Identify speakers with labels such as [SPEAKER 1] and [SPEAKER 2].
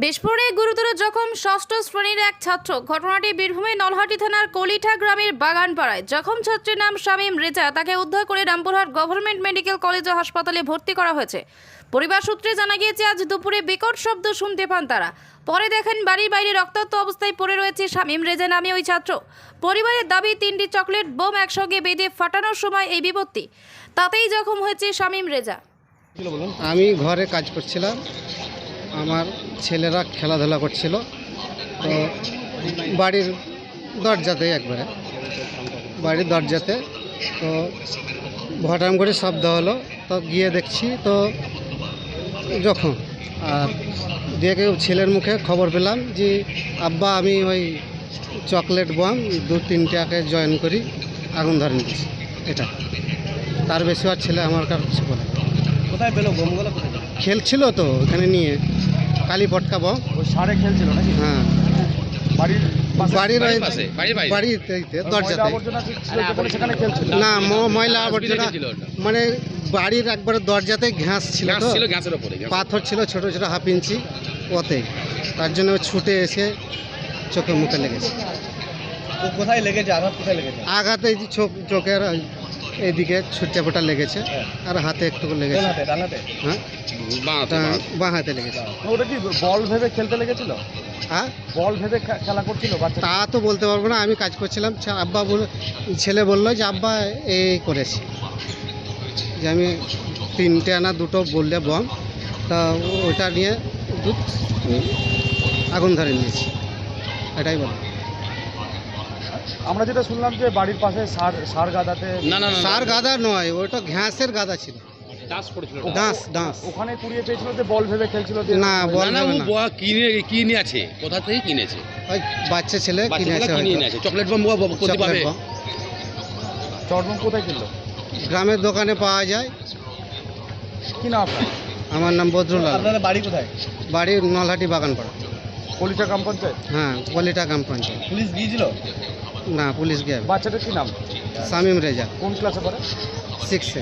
[SPEAKER 1] বিস্ফোরণে গুরুতর জখম ষষ্ঠ শ্রেণির এক ছাত্র। ঘটনাটি বীরভূমের নলহাটি থানার কলিঠা গ্রামের বাগানপাড়ায়। জখম ছাত্রীর নাম শামীম রেজা তাকে উদ্ধার করে রামপুরহাট গভর্নমেন্ট মেডিকেল কলেজ ও হাসপাতালে ভর্তি করা হয়েছে। পরিবার সূত্রে জানা গিয়েছে, আজ দুপুরে বিকট শব্দ শুনতে পান তারা। পরে দেখেন, বাড়ির বাইরে রক্তাক্ত অবস্থায় পড়ে রয়েছে শামীম রেজা নামে ওই ছাত্র। পরিবারের দাবি, তিনটি চকলেট বোম একসঙ্গে বেঁধে ফাটানোর সময় এই বিপত্তি। তাতেই জখম হয়েছে শামীম রেজা
[SPEAKER 2] আমি ঘরে কাজ করছিলাম। আমার ছেলেরা খেলাধুলা করছিল। তো বাড়ির দরজাতে একবারে, বাড়ির দরজাতে, তো ভটাম করে শব্দ হলো, তো গিয়ে দেখছি তো যখন, আর দিয়ে ছেলের মুখে খবর পেলাম যে, আব্বা, আমি ওই চকলেট বম দু তিনটাকে জয়েন করি, আগুন ধরে নিয়েছি। এটা। তার বেশি আর ছেলে আমার কিছু বলে
[SPEAKER 3] কোথায় পেল? বোমগুলো কোথায়?
[SPEAKER 2] খেলছিল তো ওখানে নিয়ে। কালী পটকা বম
[SPEAKER 3] সারে খেলছিল নাকি?
[SPEAKER 2] হ্যাঁ।
[SPEAKER 3] বাড়ির।
[SPEAKER 2] বাড়িতে দরজাতে। না ম- ময়লা আবর্জনা মানে বাড়ির একবার দরজাতে ঘাস ছিল তো।
[SPEAKER 4] ছিল ঘাসের ওপরে ঘাস।
[SPEAKER 2] পাথর ছিল ছোট ছোট হাফ ইঞ্চি ওতে। তার জন্য ছুটে এসে চোখে মুখে লেগেছে।
[SPEAKER 3] ও কোথায় লেগেছে? আঘাত কোথায় লেগেছে?
[SPEAKER 2] আঘাতে চোখের এইদিকে ছুটে ফোটা লেগেছে। আর হাতে একটু লেগেছে। হ্যাঁ। বাঁ হাতে লেগেছে।
[SPEAKER 3] ওটা কি বল ভেবে খেলতে লেগেছিল?
[SPEAKER 2] হ্যাঁ?
[SPEAKER 3] বল ভেবে খেলা করছিল
[SPEAKER 2] তা তো বলতে পারব না আমি কাজ করছিলাম। আব্বা বলে ছেলে বলল যে আব্বা এই করেছি। যে আমি তিনটে আনা দুটো বললে বম। তা ওটা নিয়ে আগুন ধরে নিয়েছি। এটাই বল।
[SPEAKER 3] আমরা যেটা শুনলাম যে বাড়ির পাশে সার সার গাদাতে
[SPEAKER 4] না না না, না।
[SPEAKER 2] সার গাদা নয় ওটা ঘাসের গাদা ছিল।
[SPEAKER 3] ওখানে কুড়িয়ে পেয়েছিল যে বল ভেবে খেলছিল
[SPEAKER 2] না
[SPEAKER 4] না
[SPEAKER 2] বল
[SPEAKER 4] না ও কিনে কিনে আছে। কোথা থেকে কিনেছে?
[SPEAKER 2] বাচ্চা ছেলে কিনে আছে
[SPEAKER 4] কিনে আছে চকলেট বম ও করতে পাবে
[SPEAKER 2] চকলেট বম।
[SPEAKER 3] চটবম কোথায় কিনলো?
[SPEAKER 2] গ্রামের দোকানে পাওয়া যায়।
[SPEAKER 3] কি নাম
[SPEAKER 2] আমার নাম বদরুলাল।
[SPEAKER 3] আপনাদের বাড়ি কোথায়?
[SPEAKER 2] বাড়ি নলহাটি বাগানপাড়া।
[SPEAKER 3] কলিটা গ্রাম পঞ্চায়েত?
[SPEAKER 2] হ্যাঁ কলিটা গ্রাম পঞ্চায়েত।
[SPEAKER 3] পুলিশ গিয়েছিল?
[SPEAKER 2] না পুলিশ গিয়ে
[SPEAKER 3] বাচ্চাটার কি নাম?
[SPEAKER 2] শামিম রেজা।
[SPEAKER 3] কোন ক্লাসে পড়ে?
[SPEAKER 2] সিক্সে